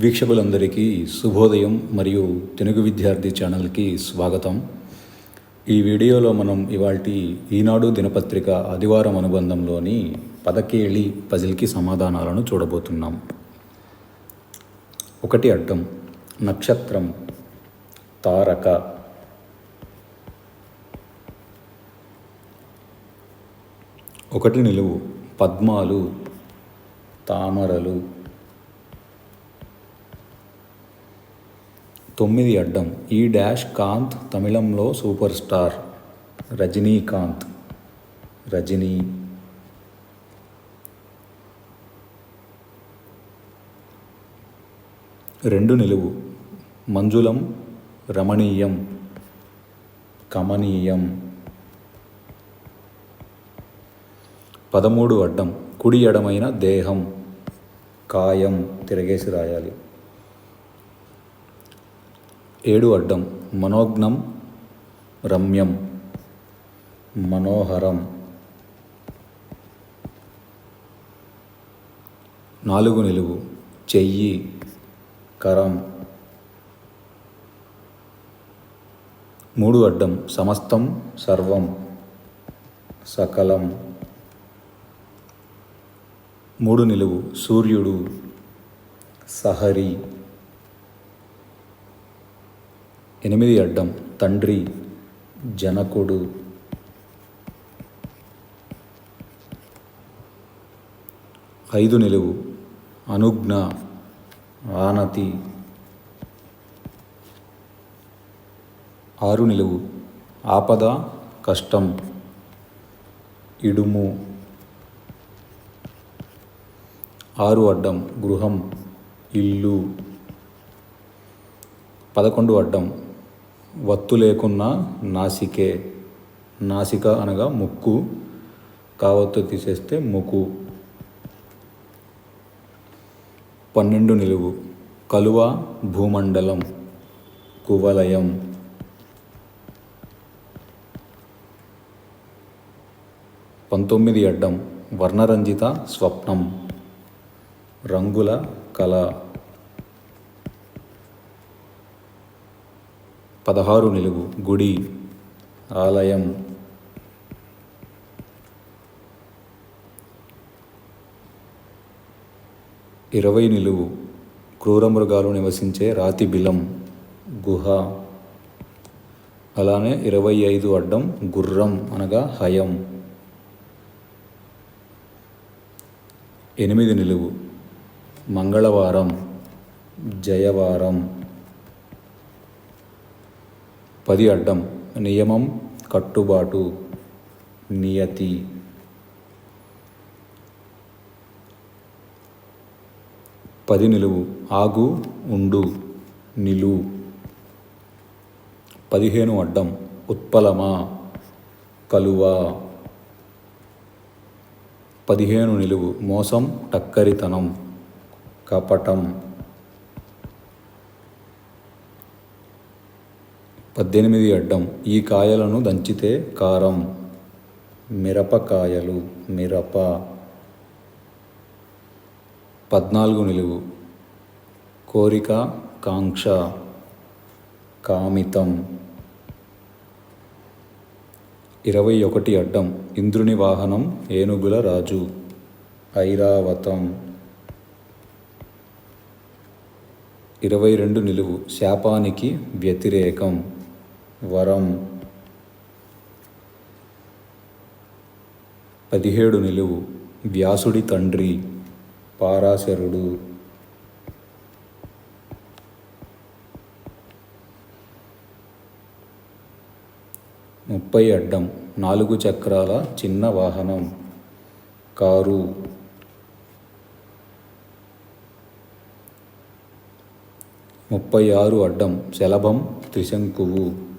వీక్షకులందరికీ శుభోదయం మరియు తెలుగు విద్యార్థి ఛానల్కి స్వాగతం. ఈ వీడియోలో మనం ఇవాళ ఈనాడు దినపత్రిక ఆదివారం అనుబంధంలోని పదకేళి పజిల్కి సమాధానాలను చూడబోతున్నాం. ఒకటి అడ్డం నక్షత్రం తారక. ఒకటి నిలువు పద్మాలు తామరలు. తొమ్మిది అడ్డం. ఈ డాష్ కాంత్ తమిళంలో సూపర్ స్టార్. రజనీకాంత్. రజనీ. రెండు నిలువు. మంజులం రమణీయం కమనీయం. పదమూడు అడ్డం. కుడి ఎడమైన దేహం. కాయం. తిరగేసి రాయాలి. ఏడు అడ్డం మనోజ్ఞం రమ్యం మనోహరం. నాలుగు నిలువు చెయ్యి కరం. మూడు అడ్డం సమస్తం సర్వం సకలం. మూడు నిలువు సూర్యుడు సహరి. ఎనిమిది అడ్డం. తండ్రి జనకుడు. ఐదు నిలువు. అనుజ్ఞ ఆనతి. ఆరు నిలువు. ఆపద కష్టం. ఇడుము. ఆరు అడ్డం. గృహం. ఇల్లు. పదకొండు అడ్డం. వత్తు లేకున్నా నాసికే. నాసిక అనగా ముక్కు కావత్తు తీసేస్తే ముక్కు. పన్నెండు నిలువు. కలువ భూమండలం కువలయం. పంతొమ్మిది అడ్డం. వర్ణరంజిత స్వప్నం. రంగుల కళ. పదహారు నిలువు గుడి ఆలయం. ఇరవై నిలువు క్రూరమృగాలు నివసించే రాతి బిలం గుహ. అలానే ఇరవై ఐదు అడ్డం గుర్రం అనగా హయం. ఎనిమిది నిలువు మంగళవారం జయవారం. పది అడ్డం నియమం కట్టుబాటు నియతి. పది నిలువు ఆగు ఉండు నిలు. పదిహేను అడ్డం ఉత్పలమా కలువ. పదిహేను నిలువు మోసం టక్కరితనం కపటం. పద్దెనిమిది అడ్డం ఈ కాయలను దంచితే కారం. మిరపకాయలు మిరప. పద్నాలుగు నిలువు. కోరిక కాంక్ష. కామితం. ఇరవై ఒకటి అడ్డం. ఇంద్రుని వాహనం ఏనుగుల రాజు. ఐరావతం. ఇరవై రెండు నిలువు. శాపానికి వ్యతిరేకం. వరం. పదిహేడు నిలువు. వ్యాసుడి తండ్రి పారాశరుడు. ముప్పై అడ్డం. నాలుగు చక్రాల చిన్న వాహనం. కారు. ముప్పై ఆరు అడ్డం. శలభం త్రిశంకువు.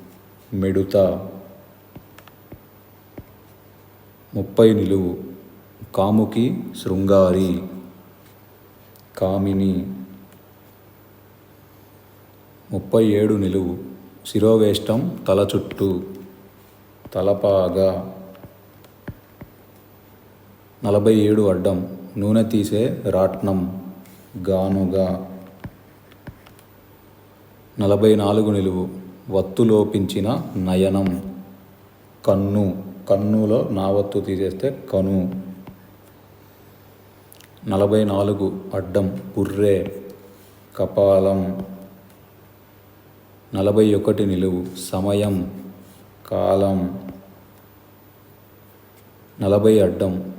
మెడుత. ముప్పై నిలువు. కాముకి శృంగారి. కామిని. ముప్పై ఏడు నిలువు. శిరోవేష్టం తల చుట్టూ. తలపాగా. నలభై ఏడు అడ్డం. నూనె తీసే రాట్నం. గానుగా. నలభై నాలుగు నిలువు. వత్తులోపించిన నయనం. కన్ను. కన్నులో నా వత్తు తీసేస్తే కను. నలభై నాలుగు అడ్డం పుర్రె. కపాలం. నలభై ఒకటి నిలువు సమయం. కాలం. నలభై అడ్డం.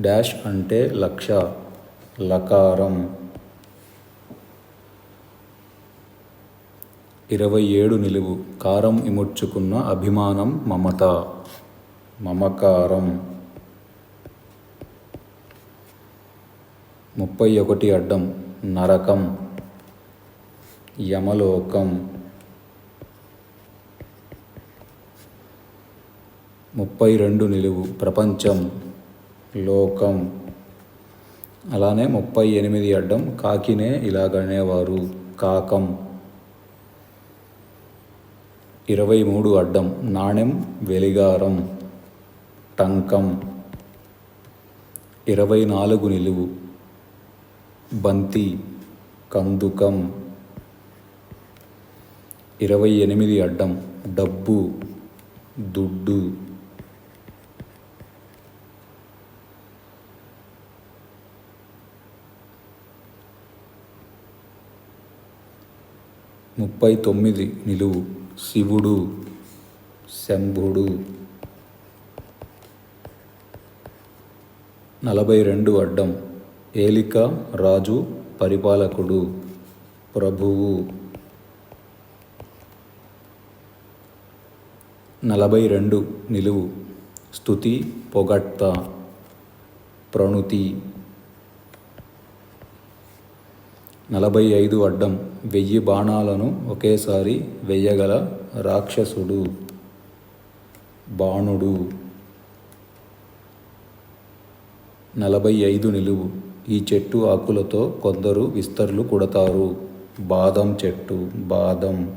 డాష్ అంటే లక్ష. లకారం. ఇరవై ఏడు నిలువు. కారం ఇముడ్చుకున్న అభిమానం మమత. మమకారం. ముప్పై ఒకటి అడ్డం. నరకం. యమలోకం. ముప్పై రెండు నిలువు. ప్రపంచం. లోకం. అలానే ముప్పై ఎనిమిది అడ్డం. కాకినే ఇలాగనేవారు. కాకం. ఇరవై మూడు అడ్డం నాణెం వెలిగారం టంకం. ఇరవై నాలుగు నిలువు బంతి కందుకం. ఇరవై ఎనిమిది అడ్డం డబ్బు దుడ్డు. ముప్పై తొమ్మిది నిలువు. శివుడు శంభుడు. నలభై రెండు అడ్డం. ఏలిక రాజు పరిపాలకుడు ప్రభువు. నలభై రెండు నిలువు. స్థుతి పొగట్ట ప్రణుతి. నలభై ఐదు అడ్డం వెయ్యి బాణాలను ఒకేసారి వెయ్యగల రాక్షసుడు. బాణుడు. నలభై ఐదు నిలువు. ఈ చెట్టు ఆకులతో కొందరు విస్తర్లు కుడతారు. బాదం చెట్టు బాదం.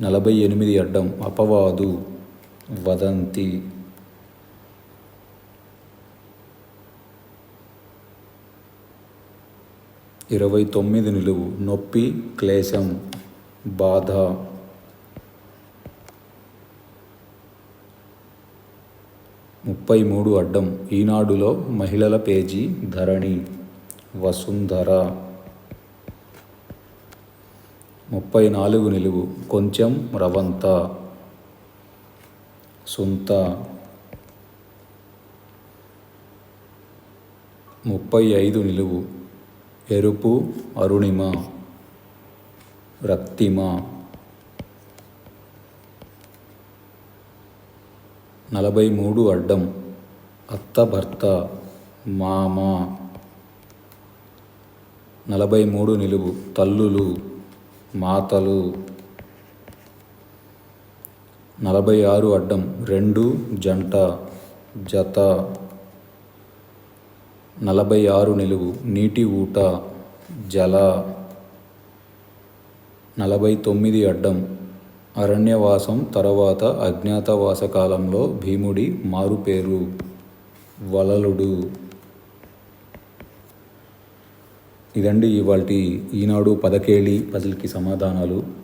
నలభై ఎనిమిది అడ్డం అపవాదు. వదంతి. ఇరవై తొమ్మిది నిలువు. నొప్పి క్లేశం బాధ. ముప్పై మూడు అడ్డం. ఈనాడులో మహిళల పేజీ ధరణి. వసుంధర. ముప్పై నాలుగు నిలువు. కొంచెం రవంత. సుంత. ముప్పై ఐదు నిలువు. ఎరుపు అరుణిమ రక్తిమ నలభై మూడు అడ్డం అత్త భర్త మామ నలభై మూడు నిలువు తల్లులు మాతలు నలభై ఆరు అడ్డం రెండు జంట జత నలభై ఆరు నిలువు నీటి ఊట జల నలభై తొమ్మిది అడ్డం. అరణ్యవాసం తర్వాత అజ్ఞాతవాస కాలంలో భీముడి మారుపేరు. వలలుడు. ఇదండి ఇవాళ ఈనాడు పదకేళి పజిల్కి సమాధానాలు.